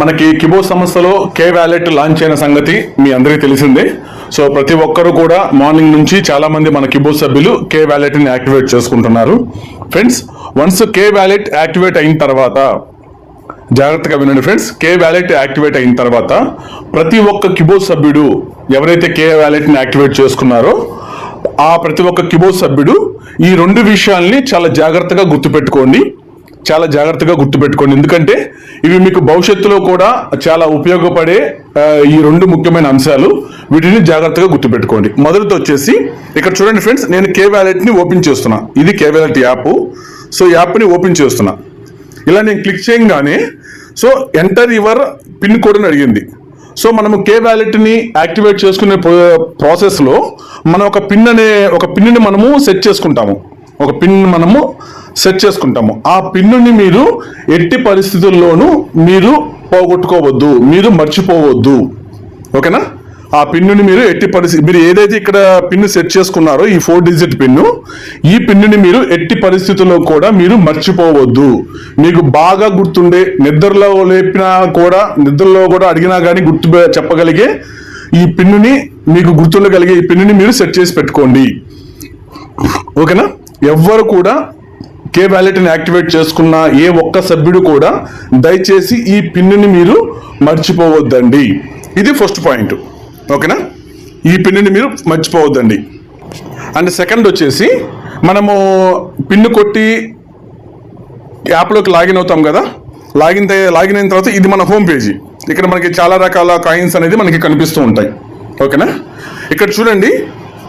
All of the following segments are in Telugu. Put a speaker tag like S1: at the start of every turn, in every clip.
S1: మనకి కిబో సంస్థలో కే వ్యాలెట్ లాంచ్ అయిన సంగతి మీ అందరికీ తెలిసిందే. సో ప్రతి ఒక్కరు కూడా మార్నింగ్ నుంచి చాలామంది మన కిబో సభ్యులు కే వ్యాలెట్ని యాక్టివేట్ చేసుకుంటున్నారు. Friends once K wallet activate అయిన తర్వాత జాగ్రత్తగా వినండి ఫ్రెండ్స్ కే వ్యాలెట్ యాక్టివేట్ అయిన తర్వాత ప్రతి ఒక్క కిబో సభ్యుడు ఎవరైతే కే వ్యాలెట్ని యాక్టివేట్ చేసుకున్నారో ఆ ప్రతి ఒక్క కిబో సభ్యుడు ఈ రెండు విషయాల్ని చాలా జాగ్రత్తగా గుర్తుపెట్టుకోండి. చాలా జాగ్రత్తగా గుర్తుపెట్టుకోండి. ఎందుకంటే ఇవి మీకు భవిష్యత్తులో కూడా చాలా ఉపయోగపడే ఈ రెండు ముఖ్యమైన అంశాలు. వీటిని జాగ్రత్తగా గుర్తుపెట్టుకోండి. మొదటిది వచ్చేసి ఇక్కడ చూడండి ఫ్రెండ్స్ నేను కే వ్యాలెట్ని ఓపెన్ చేస్తున్నా. ఇది కే వ్యాలెట్ యాప్. సో యాప్ని ఓపెన్ చేస్తున్నా. ఇలా నేను క్లిక్ చేయగానే so enter your pin code అని అడిగింది. సో మనము కే వ్యాలెట్ని యాక్టివేట్ చేసుకునే ప్రాసెస్లో మనం ఒక పిన్ అనే ఒక పిన్ని మనము సెట్ చేసుకుంటాము. ఒక పిన్ మనము సెట్ చేసుకుంటాము. ఆ పిన్నుని మీరు ఎట్టి పరిస్థితుల్లోనూ మీరు పోగొట్టుకోవద్దు. మీరు మర్చిపోవద్దు. ఓకేనా? ఆ పిన్నుని మీరు ఎట్టి పరిస్థితి మీరు ఏదైతే ఇక్కడ పిన్ సెట్ చేసుకున్నారో ఈ ఫోర్ డిజిట్ పిన్ను ఈ పిన్నుని మీరు ఎట్టి పరిస్థితుల్లో కూడా మీరు మర్చిపోవద్దు. మీకు బాగా గుర్తుండే నిద్రలో లేపినా కూడా నిద్రలో కూడా అడిగినా కానీ గుర్తు చెప్పగలిగే ఈ పిన్నుని మీకు గుర్తుండగలిగే ఈ పిన్నుని మీరు సెట్ చేసి పెట్టుకోండి. ఓకేనా? ఎవ్వరు కూడా కే వ్యాలెట్ని యాక్టివేట్ చేసుకున్న ఏ ఒక్క సభ్యుడు కూడా దయచేసి ఈ పిన్నుని మీరు మర్చిపోవద్దండి. ఇది ఫస్ట్ పాయింట్. ఓకేనా? ఈ పిన్నుని మీరు మర్చిపోవద్దండి. అండ్ సెకండ్ వచ్చేసి మనము పిన్ను కొట్టి యాప్లోకి లాగిన్ అవుతాం కదా? లాగిన్ లాగిన్ అయిన తర్వాత ఇది మన హోమ్ పేజీ. ఇక్కడ మనకి చాలా రకాల కాయిన్స్ అనేది మనకి కనిపిస్తూ ఉంటాయి. ఓకేనా? ఇక్కడ చూడండి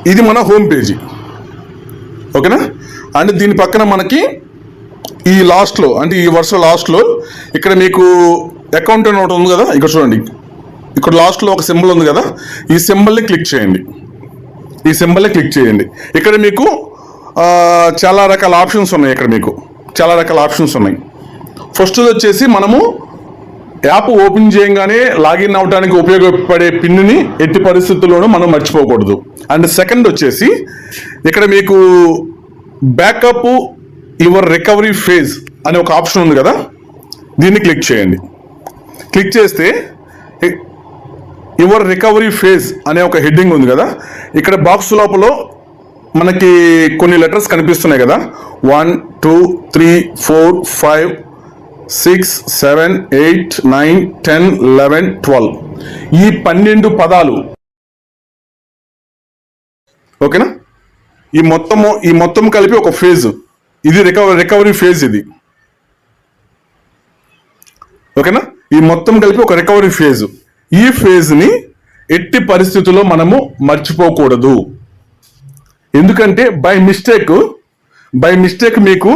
S1: ఇది మన హోమ్ పేజీ. ఓకేనా? అండ్ దీని పక్కన మనకి ఈ లాస్ట్లో అంటే ఈ వరుస లాస్ట్లో ఇక్కడ మీకు అకౌంట్ అని ఒకటి ఉంది కదా? ఇక్కడ చూడండి. ఇక్కడ లాస్ట్లో ఒక సింబల్ ఉంది కదా? ఈ సింబల్ని క్లిక్ చేయండి. ఈ సింబల్ని క్లిక్ చేయండి. ఇక్కడ మీకు చాలా రకాల ఆప్షన్స్ ఉన్నాయి ఇక్కడ మీకు. చాలా రకాల ఆప్షన్స్ ఉన్నాయి. ఫస్ట్ వచ్చేసి మనము యాప్ ఓపెన్ చేయగానే లాగిన్ అవడానికి ఉపయోగపడే పిన్ని ఎట్టి పరిస్థితుల్లోనూ మనం మర్చిపోకూడదు. అండ్ సెకండ్ వచ్చేసి ఇక్కడ మీకు బ్యాకప్ యువర్ రికవరీ ఫేజ్ అనే ఒక ఆప్షన్ ఉంది కదా? దీన్ని క్లిక్ చేయండి. క్లిక్ చేస్తే యువర్ రికవరీ ఫేజ్ అనే ఒక హెడ్డింగ్ ఉంది కదా? ఇక్కడ బాక్స్ లోపల మనకి కొన్ని లెటర్స్ కనిపిస్తున్నాయి కదా? One two three four five six seven eight nine ten eleven twelve ఈ పన్నెండు పదాలు. ఓకేనా? ఈ మొత్తము ఈ మొత్తం కలిపి ఒక ఫేజ్ ఇది రికవరీ రికవరీ ఫేజ్ ఇది. ఓకేనా? ఈ మొత్తం కలిపి ఒక రికవరీ ఫేజ్ ఈ ఫేజ్ని ఎట్టి పరిస్థితుల్లో మనము మర్చిపోకూడదు. ఎందుకంటే బై మిస్టేక్ బై మిస్టేక్ మీకు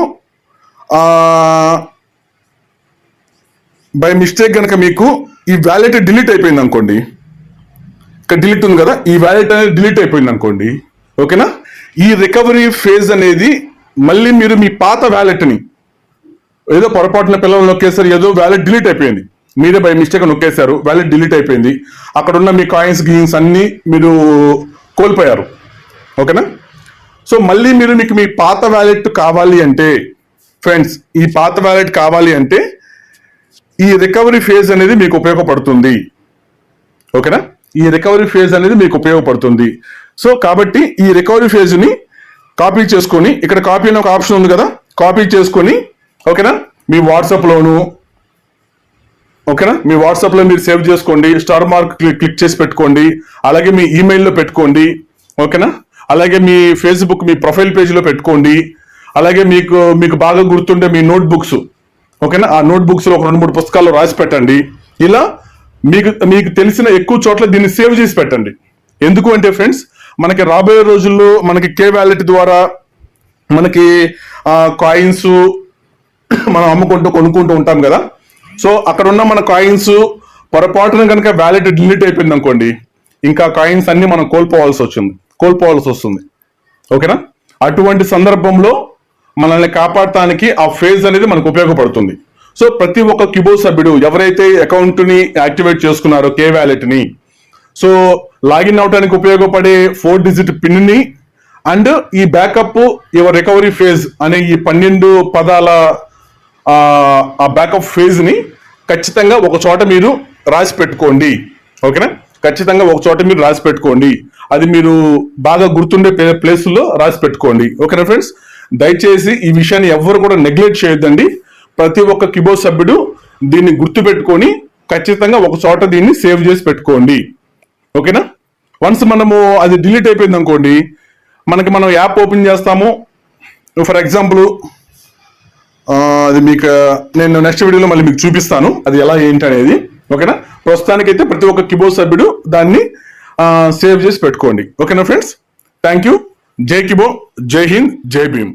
S1: బై మిస్టేక్ కనుక మీకు ఈ వ్యాలెట్ డిలీట్ అయిపోయింది అనుకోండి ఇక్కడ డిలీట్ ఉంది కదా ఈ వ్యాలెట్ అనేది డిలీట్ అయిపోయింది అనుకోండి ఓకేనా? ఈ రికవరీ ఫేజ్ అనేది మళ్ళీ మీరు మీ పాత వ్యాలెట్ని ఏదో పొరపాటున పిల్లలు నొక్కేసారు ఏదో వ్యాలెట్ డిలీట్ అయిపోయింది. మీరే బై మిస్టేక్ నొక్కేశారు వ్యాలెట్ డిలీట్ అయిపోయింది. అక్కడ ఉన్న మీ కాయిన్స్ గీన్స్ అన్నీ మీరు కోల్పోయారు. ఓకేనా? సో మళ్ళీ మీరు మీకు మీ పాత వ్యాలెట్ కావాలి అంటే ఫ్రెండ్స్ ఈ పాత వ్యాలెట్ కావాలి అంటే ఈ రికవరీ ఫేజ్ అనేది మీకు ఉపయోగపడుతుంది. ఓకేనా? ఈ రికవరీ ఫేజ్ అనేది మీకు ఉపయోగపడుతుంది. సో కాబట్టి ఈ రికవరీ ఫేజ్ని కాపీ చేసుకొని ఇక్కడ కాపీ అనే ఒక ఆప్షన్ ఉంది కదా కాపీ చేసుకొని ఓకేనా? మీ వాట్సాప్లోను ఓకేనా? మీ వాట్సాప్లో మీరు సేవ్ చేసుకోండి స్టార్ మార్క్ క్లిక్ చేసి పెట్టుకోండి అలాగే మీ ఈమెయిల్లో పెట్టుకోండి ఓకేనా? అలాగే మీ ఫేస్బుక్ మీ ప్రొఫైల్ పేజ్లో పెట్టుకోండి అలాగే మీకు మీకు బాగా గుర్తుండే మీ నోట్బుక్స్ ఓకేనా? ఆ నోట్బుక్స్లో ఒక రెండు మూడు పుస్తకాలు రాసి పెట్టండి. ఇలా మీకు మీకు తెలిసిన ఎక్కువ చోట్ల దీన్ని సేవ్ చేసి పెట్టండి. ఎందుకు అంటే ఫ్రెండ్స్ మనకి రాబోయే రోజుల్లో మనకి కే వ్యాలెట్ ద్వారా మనకి కాయిన్స్ మనం అమ్ముకుంటూ కొనుక్కుంటూ ఉంటాం కదా. సో అక్కడ ఉన్న మన కాయిన్స్ పొరపాటున కనుక వ్యాలెట్ డిలీట్ అయిపోయింది అనుకోండి ఇంకా కాయిన్స్ అన్ని మనం కోల్పోవాల్సి వచ్చింది కోల్పోవాల్సి వస్తుంది. ఓకేనా? అటువంటి సందర్భంలో మనల్ని కాపాడటానికి ఆ ఫేజ్ అనేది మనకు ఉపయోగపడుతుంది. సో ప్రతి ఒక్క కిబో సభ్యుడు ఎవరైతే అకౌంట్ని యాక్టివేట్ చేసుకున్నారో కే వ్యాలెట్ని సో లాగిన్ అవడానికి ఉపయోగపడే ఫోర్ డిజిట్ పిన్ని అండ్ ఈ బ్యాకప్ యువర్ రికవరీ ఫేజ్ అనే ఈ పన్నెండు పదాల ఆ, బ్యాకప్ ఫేజ్ని ఖచ్చితంగా ఒక చోట మీరు రాసి పెట్టుకోండి. ఓకేనా ఖచ్చితంగా ఒక చోట మీరు రాసి పెట్టుకోండి. అది మీరు బాగా గుర్తుండే ప్లేస్లో ప్లేసుల్లో రాసి పెట్టుకోండి. ఓకేనా ఫ్రెండ్స్ దయచేసి ఈ విషయాన్ని ఎవ్వరు కూడా నెగ్లెక్ట్ చేయొద్దండి. ప్రతి ఒక్క కిబోర్డ్ సభ్యుడు దీన్ని గుర్తుపెట్టుకొని ఖచ్చితంగా ఒక చోట దీన్ని సేవ్ చేసి పెట్టుకోండి. ఓకేనా? వన్స్ మనము అది డిలీట్ అయిపోయింది అనుకోండి మనకి మనం యాప్ ఓపెన్ చేస్తాము. ఫర్ ఎగ్జాంపుల్ అది మీకు నేను నెక్స్ట్ వీడియోలో మళ్ళీ మీకు చూపిస్తాను. అది ఎలా ఏంటి అనేది. ఓకేనా? ప్రస్తుతానికైతే ప్రతి ఒక్క కిబోర్డ్ సభ్యుడు దాన్ని సేవ్ చేసి పెట్టుకోండి. ఓకేనా ఫ్రెండ్స్ థ్యాంక్ యూ జై కిబో జై హింద్ జై భీమ్.